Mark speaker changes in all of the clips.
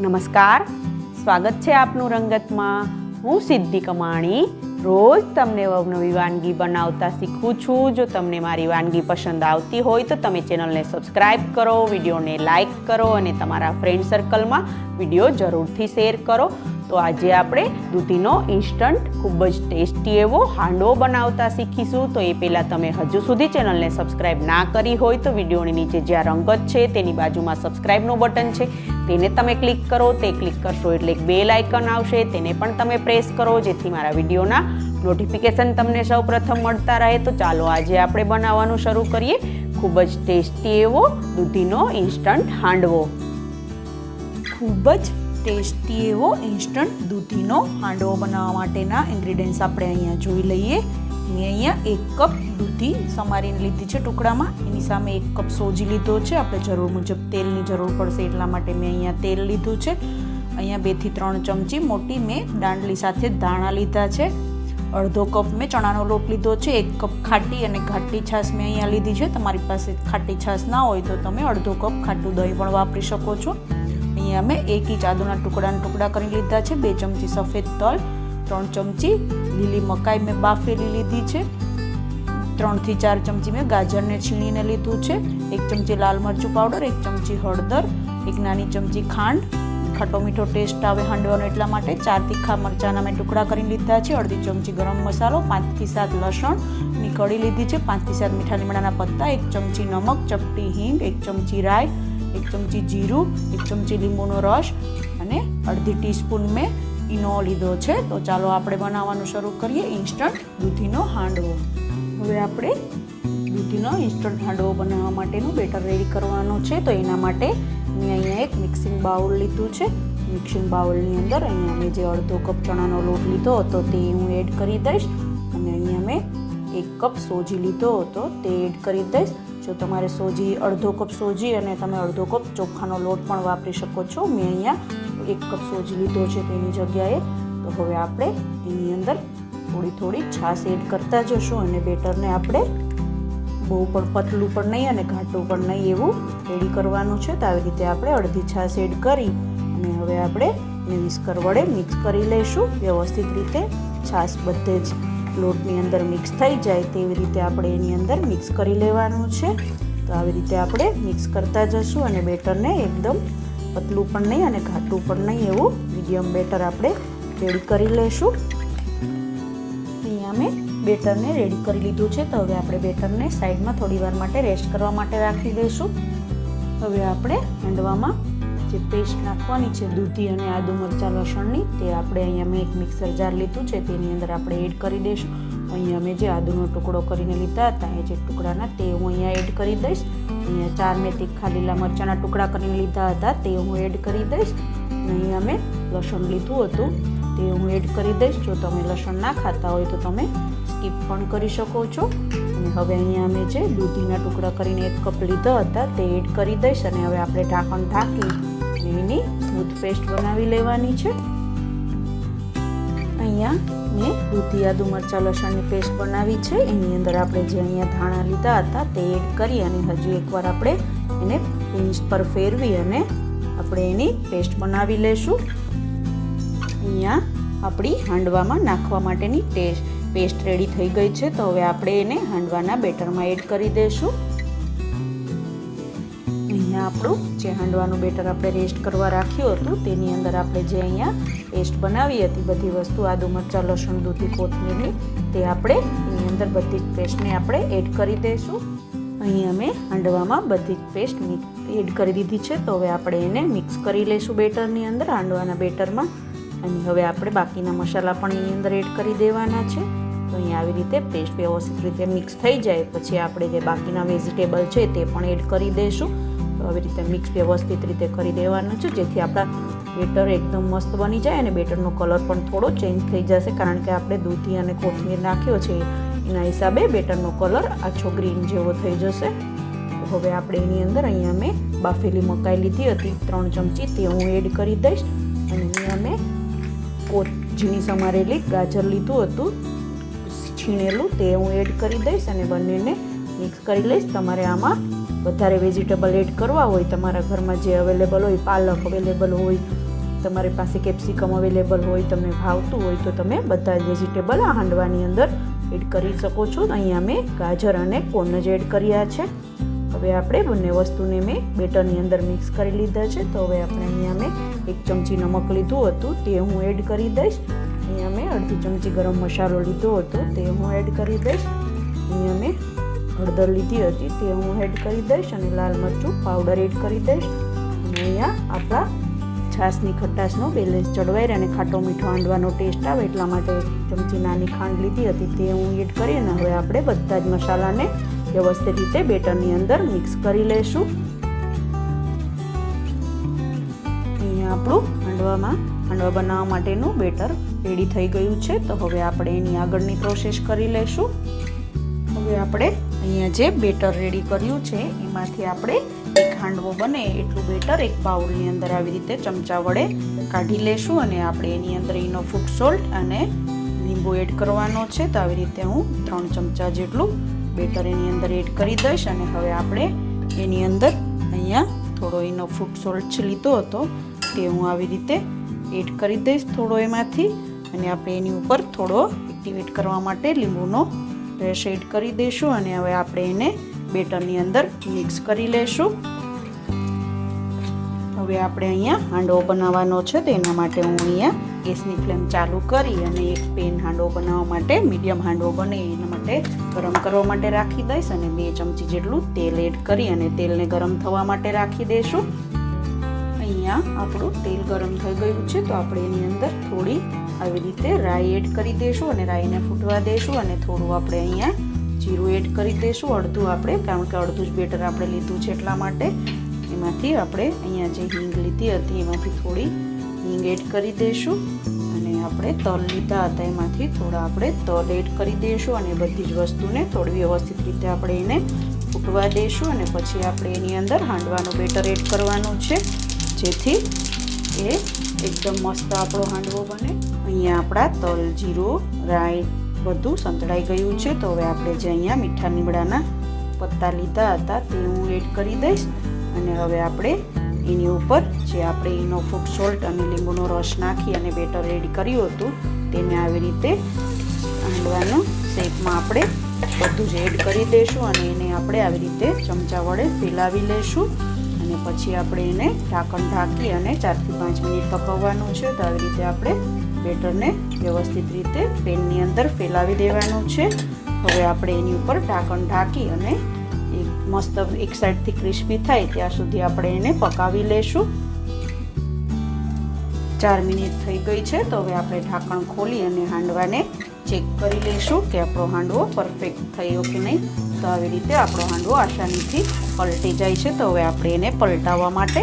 Speaker 1: નમસ્કાર. સ્વાગત છે આપનું રંગતમાં. હું સિદ્ધિ કમાણી. રોજ તમને અવનવી વાનગી બનાવતા શીખું છું. જો તમને મારી વાનગી પસંદ આવતી હોય તો તમે ચેનલને સબસ્ક્રાઈબ કરો, વિડીયોને લાઇક કરો અને તમારા ફ્રેન્ડ સર્કલમાં વીડિયો જરૂરથી શેર કરો. તો આજે આપણે દૂધીનો ઇન્સ્ટન્ટ ખૂબ જ ટેસ્ટી એવો હાંડવો બનાવતા શીખીશું. તો એ પહેલાં તમે હજુ સુધી ચેનલને સબસ્ક્રાઈબ ના કરી હોય તો વિડીયોની નીચે જ્યાં રંગત છે તેની બાજુમાં સબસ્ક્રાઈબનું બટન છે. તેને તમે ક્લિક કરો, તે ક્લિક કરશો એટલે એક બેલ આઇકન આવશે. તેને પણ તમે પ્રેસ કરો, જેથી મારા વિડીયોના નોટિફિકેશન તમને સૌ પ્રથમ મળતા રહે. તો ચાલો આજે આપણે બનાવવાનું શરૂ કરીએ. ખૂબ જ ટેસ્ટી એવો દૂધીનો ઇન્સ્ટન્ટ હાંડવો. ખૂબ જ ટેસ્ટી એવો ઇન્સ્ટન્ટ દૂધીનો હાંડવો બનાવવા માટેના ઇન્ગ્રીડિયન્ટ્સ આપણે અહીંયા જોઈ લઈએ. મેં અહીંયા એક કપ દૂધી સમારીને લીધી છે ટુકડામાં. એની સામે એક કપ સોજી લીધો છે. આપણે જરૂર મુજબ તેલની જરૂર પડશે એટલા માટે મેં અહીંયા તેલ લીધું છે. અહીંયા બેથી ત્રણ ચમચી મોટી મેં દાંડલી સાથે ધાણા લીધા છે. અડધો કપ મેં ચણાનો લોટ લીધો છે. એક કપ ખાટી અને ખાટી છાશ મેં અહીંયા લીધી છે. તમારી પાસે ખાટી છાશ ના હોય તો તમે અડધો કપ ખાટું દહીં પણ વાપરી શકો છો. અહીંયા મેં એક ઇંચ આદુના ટુકડાના ટુકડા કરી લીધા છે. બે ચમચી સફેદ તલ, ત્રણ ચમચી લીલી મકાઈ મેં બાફેલી લીધી છે. ત્રણથી ચાર ચમચી મેં ગાજરને છીણીને લીધું છે. એક ચમચી લાલ મરચું પાવડર, એક ચમચી હળદર, એક નાની ચમચી ખાંડ. ખાટો મીઠો ટેસ્ટ આવે હાંડવાનો એટલા માટે ચાર તીખા મરચાંના મેં ટુકડા કરી લીધા છે. અડધી ચમચી ગરમ મસાલો, પાંચથી સાત લસણની કળી લીધી છે. પાંચથી સાત મીઠા લીમડાના પત્તા, એક ચમચી નમક, ચપટી હિંગ, એક ચમચી રાઈ એક ચમચી જીરું, એક ચમચી લીંબુનો રસ અને અડધી ટીસ્પૂન મેં ઈનો લીધો છે. તો ચાલો આપણે બનાવવાનું શરૂ કરીએ ઇન્સ્ટન્ટ દૂધીનો હાંડવો. હવે આપણે દૂધીનો ઇન્સ્ટન્ટ હાંડવો બનાવવા માટેનું બેટર રેડી કરવાનું છે. તો એના માટે મેં અહીંયા એક મિક્સિંગ બાઉલ લીધું છે. મિક્સિંગ બાઉલની અંદર અહીંયા મેં જે અડધો કપ ચણાનો લોટ લીધો હતો તે હું એડ કરી દઈશ. અને અહીંયા મેં એક કપ સોજી લીધો હતો તે એડ કરી દઈશ. જો તમારે સોજી, અડધો કપ સોજી અને તમે અડધો કપ ચોખાનો લોટ પણ વાપરી શકો છો. મેં અહીંયા એક કપ સોજી લીધો છે તેની જગ્યાએ. તો હવે આપણે એની અંદર થોડી થોડી છાશ એડ કરતા જશું અને બેટરને આપણે બહુ પણ પતલું પણ નહીં અને ઘાટું પણ નહીં એવું રેડી કરવાનું છે. તો આવી રીતે આપણે અડધી છાશ એડ કરી અને હવે આપણે એને વિસ્કર વડે મિક્સ કરી લઈશું. વ્યવસ્થિત રીતે છાશ બધે જ લોટની અંદર મિક્સ થઈ જાય તેવી રીતે આપણે એની અંદર મિક્સ કરી લેવાનું છે. તો આવી રીતે આપણે મિક્સ કરતા જશું અને બેટરને એકદમ પતલું પણ નહીં અને ઘાટું પણ નહીં એવું મીડિયમ બેટર આપણે રેડી કરી લઈશું અહીંયા મેં બેટરને રેડી કરી લીધું છે. તો હવે આપણે બેટરને સાઈડમાં થોડી વાર માટે રેસ્ટ કરવા માટે રાખી દઈશું. હવે આપણે હાંડવામાં જે પેસ્ટ નાખવાની છે, દૂધી અને આદુ મરચાં લસણની, તે આપણે અહીંયા મેં એક મિક્સર જાર લીધું છે, તેની અંદર આપણે એડ કરી દઈશું. અહીંયા મેં જે આદુનો ટુકડો કરીને લીધા હતા, એ જે ટુકડાના, તે હું અહીંયા એડ કરી દઈશ. અહીંયા ચાર મેં તીખા લીલા મરચાંના ટુકડા કરીને લીધા હતા, તે હું એડ કરી દઈશ. અહીંયા મેં લસણ લીધું હતું, તે હું એડ કરી દઈશ. જો તમે લસણ ના ખાતા હોય તો તમે સ્કીપ પણ કરી શકો છો. અને હવે અહીંયા અમે જે દૂધીના ટુકડા કરીને એક કપ લીધા હતા, તે એડ કરી દઈશ અને હવે આપણે ઢાંકણ ઢાંકી એની સ્મૂથ બનાવી લેવાની છે. અહીંયા મેં દૂધી, આદુ, મરચાં, લસણની પેસ્ટ બનાવી છે. એની અંદર આપણે જે અહીંયા ધાણા લીધા હતા તે એડ કરી અને હજી એકવાર આપણે એને પિંચ પર ફેરવી અને આપણે એની પેસ્ટ બનાવી લેશું. અહીંયા આપણી હાંડવામાં નાખવા માટેની ટેસ્ટ, પેસ્ટ રેડી થઈ ગઈ છે. તો હવે આપણે એને હાંડવાના બેટરમાં એડ કરી દઈશું અહીંયા આપણું જે હાંડવાનું બેટર આપણે રેસ્ટ કરવા રાખ્યું હતું, તેની અંદર આપણે જે અહીંયા પેસ્ટ બનાવી હતી, બધી વસ્તુ, આદુ મરચાં, લસણ, દૂધી, કોથમીરની, તે આપણે એની અંદર બધી જ પેસ્ટને આપણે એડ કરી દઈશું. અહીં અમે હાંડવામાં બધી જ પેસ્ટ એડ કરી દીધી છે, તો હવે આપણે એને મિક્સ કરી લઈશું બેટરની અંદર, હાંડવાના બેટરમાં. અને હવે આપણે બાકીના મસાલા પણ એની અંદર એડ કરી દેવાના છે. તો અહીંયા આવી રીતે પેસ્ટ વ્યવસ્થિત રીતે મિક્સ થઈ જાય, પછી આપણે જે બાકીના વેજીટેબલ છે, તે પણ એડ કરી દઈશું. તો આવી રીતે મિક્સ વ્યવસ્થિત રીતે કરી દેવાનું છે, જેથી આપણા બેટર એકદમ મસ્ત બની જાય અને બેટરનો કલર પણ થોડો ચેન્જ થઈ જશે, કારણ કે આપણે દૂધી અને કોથમીર નાખ્યો છે, એના હિસાબે બેટરનો કલર આછો ગ્રીન જેવો થઈ જશે. હવે આપણે એની અંદર અહીંયા મેં બાફેલી મકાઈ લીધી હતી, ત્રણ ચમચી તે હું એડ કરી દઈશ. અને અહીંયા મેં કોથ ઝીણી સમારેલી ગાજર લીધું હતું, છીણેલું તે હું એડ કરી દઈશ અને બંનેને મિક્સ કરી લઈશ. તમારે આમાં વધારે વેજીટેબલ એડ કરવા હોય, તમારા ઘરમાં જે અવેલેબલ હોય, પાલક અવેલેબલ હોય, તમારી પાસે કેપ્સિકમ અવેલેબલ હોય તમને ભાવતું હોય તો તમે બધા જ વેજીટેબલ આ હાંડવાની અંદર એડ કરી શકો છો. અહીંયા મેં ગાજર અને કોર્ન જ એડ કર્યા છે. હવે આપણે બંને વસ્તુને મેં બેટરની અંદર મિક્સ કરી લીધા છે. તો હવે આપણે અહીંયા મેં એક ચમચી નમક લીધું હતું, તે હું એડ કરી દઈશ. અહીંયા મેં અડધી ચમચી ગરમ મસાલો લીધો હતો, તે હું એડ કરી દઈશ. અહીંયા મેં હળદર લીધી હતી તે હું એડ કરી દઈશ અને લાલ મરચું પાવડર એડ કરી દઈશ. અને અહીંયા આપણા છાશની ખટાશનો બેલેન્સ ચડવાઈ રહે અને ખાટો મીઠો હાંડવાનો ટેસ્ટ આવે એટલા માટે ચમચી નાની ખાંડ લીધી હતી તે હું એડ કરી અને હવે આપણે બધા જ મસાલાને વ્યવસ્થિત રીતે બેટરની અંદર મિક્સ કરી લઈશું. અહીંયા આપણું હાંડવામાં, હાંડવા બનાવવા માટેનું બેટર રેડી થઈ ગયું છે. તો હવે આપણે એની આગળની પ્રોસેસ કરી લઈશું. હવે આપણે અહીંયા જે બેટર રેડી કર્યું છે, એમાંથી આપણે એક હાંડવો બને, એટલું બેટર, એક બાઉલની અંદર આવી રીતે ચમચા વડે કાઢી લેશું અને આપણે એની અંદર એનો ફૂડ સોલ્ટ અને લીંબુ એડ કરવાનો છે. તો આવી રીતે હું ત્રણ ચમચા જેટલું બેટર એની અંદર એડ કરી દઈશ અને હવે આપણે એની અંદર અહીંયા થોડો એનો ફૂડ સોલ્ટ લીધો હતો, તે હું આવી રીતે એડ કરી દઈશ થોડો એમાંથી અને આપણે એની ઉપર થોડો એક્ટિવેટ કરવા માટે લીંબુનો એડ કરી દઈશું અને હવે આપણે એને બેટરની અંદર મિક્સ કરી લેશું. હવે આપણે અહીંયા હાંડવો બનાવવાનો છે, તો એના માટે હું અહીંયા ગેસની ફ્લેમ ચાલુ કરી અને એક પેન હાંડવો બનાવવા માટે, મીડિયમ હાંડવો બને એના માટે ગરમ કરવા માટે રાખી દઈશ અને બે ચમચી જેટલું તેલ એડ કરી અને તેલને ગરમ થવા માટે રાખી દઈશું. અહીંયા આપણું તેલ ગરમ થઈ ગયું છે, તો આપણે એની અંદર થોડી આવી રીતે રાઈ એડ કરી દઈશું અને રાઈને ફૂટવા દઈશું અને થોડું આપણે અહીંયા જીરું એડ કરી દઈશું અડધું આપણે, કારણ કે અડધું જ બેટર આપણે લીધું છે એટલા માટે. એમાંથી આપણે અહીંયા જે હિંગ લીધી હતી, એમાંથી થોડી હિંગ એડ કરી દઈશું અને આપણે તલ લીધા હતા, એમાંથી થોડા આપણે તલ એડ કરી દઈશું અને બધી જ વસ્તુને થોડી વ્યવસ્થિત રીતે આપણે એને ફૂટવા દઈશું અને પછી આપણે એની અંદર હાંડવાનું બેટર એડ કરવાનું છે, જેથી એ એકદમ મસ્ત આપણો હાંડવો બને. અહીંયા આપણા તલ, જીરું, રાઈ બધું સંતળાઈ ગયું છે. તો હવે આપણે જે અહીંયા મીઠા લીમડાના પત્તા લીધા હતા તે હું એડ કરી દઈશ. અને હવે આપણે એની ઉપર જે આપણે એનો ફૂડ સોલ્ટ અને લીંબુનો રસ નાખી અને બેટર રેડી કર્યું હતું તેને આવી રીતે આંડવાનું શેપમાં આપણે બધું જ એડ કરી દઈશું અને એને આપણે આવી રીતે ચમચા વડે ફેલાવી લઈશું. અને પછી આપણે એને ઢાંકણ ઢાંકી અને ચારથી પાંચ મિનિટ પકવવાનું છે. તો આવી રીતે આપણે બેટરને વ્યવસ્થિત રીતે પેનની અંદર ફેલાવી દેવાનું છે. હવે આપણે એની ઉપર ઢાંકણ ઢાંકી અને એક મસ્ત એક સાઈડથી ક્રિસ્પી થાય ત્યાં સુધી આપણે એને પકાવી લેશું. ચાર મિનિટ થઈ ગઈ છે તો હવે આપણે ઢાંકણ ખોલી અને હાંડવાને ચેક કરી લઈશું કે આપણો હાંડવો પરફેક્ટ થયો કે નહીં. તો આવી રીતે આપણો હાંડવો આસાનીથી પલટી જાય છે. તો હવે આપણે એને પલટાવવા માટે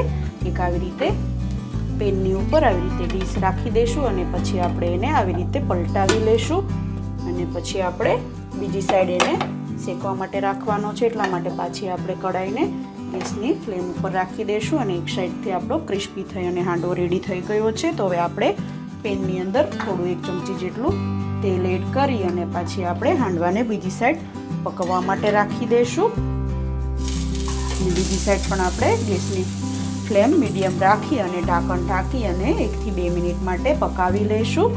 Speaker 1: એક આવી રીતે પેનની ઉપર આવી રીતે ડીશ રાખી દઈશું અને પછી આપણે એને આવી રીતે પલટાવી લઈશું અને પછી આપણે બીજી સાઈડ એને શેકવા માટે રાખવાનો છે. એટલા માટે પાછી આપણે કઢાઈને ગેસની ફ્લેમ ઉપર રાખી દઈશું અને એક સાઈડથી આપણો ક્રિસ્પી થઈ અને હાંડવો રેડી થઈ ગયો છે. તો હવે આપણે પેનની અંદર થોડું એક ચમચી જેટલું તેલ એડ કરી અને પછી આપણે હાંડવાને બીજી સાઈડ પકવવા માટે રાખી દઈશું બીજી સાઈડ પણ આપણે ગેસની ફ્લેમ મીડિયમ રાખી અને ઢાંકણ ઢાંકી અને એકથી બે મિનિટ માટે પકાવી લઈશું.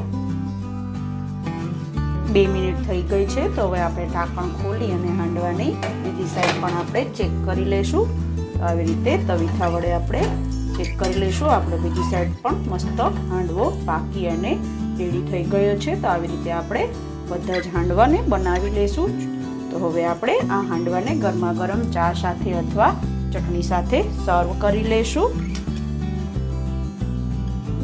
Speaker 1: બે મિનિટ થઈ ગઈ છે, તો હવે આપણે ઢાંકણ ખોલી અને હાંડવાની બીજી સાઈડ પણ આપણે ચેક કરી લઈશું. આવી રીતે તવીથા વડે આપણે ચેક કરી લઈશું. આપણે બીજી સાઈડ પણ મસ્ત હાંડવો પાકી અને રેડી થઈ ગયો છે, તો આવી રીતે આપણે બધા જ હાંડવાને બનાવી લઈશું. તો હવે આપણે આ હાંડવાને ગરમા ગરમ ચા સાથે અથવા ચટણી સાથે સર્વ કરી લઈશું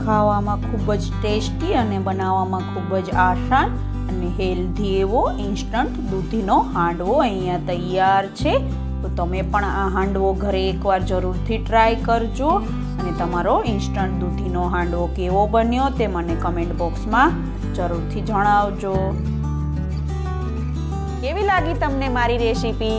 Speaker 1: ખાવામાં ખૂબ જ ટેસ્ટી અને બનાવવામાં ખૂબ જ આસાન અને હેલ્ધી એવો ઇન્સ્ટન્ટ દૂધીનો હાંડવો અહીંયા તૈયાર છે. તો તમે પણ આ હાંડવો ઘરે એકવાર જરૂરથી ટ્રાય કરજો. અને તમારો ઇન્સ્ટન્ટ દૂધીનો હાંડવો કેવો બન્યો તે મને કમેન્ટ બોક્સમાં જરૂરથી જણાવજો. કેવી લાગી તમને મારી રેસીપી?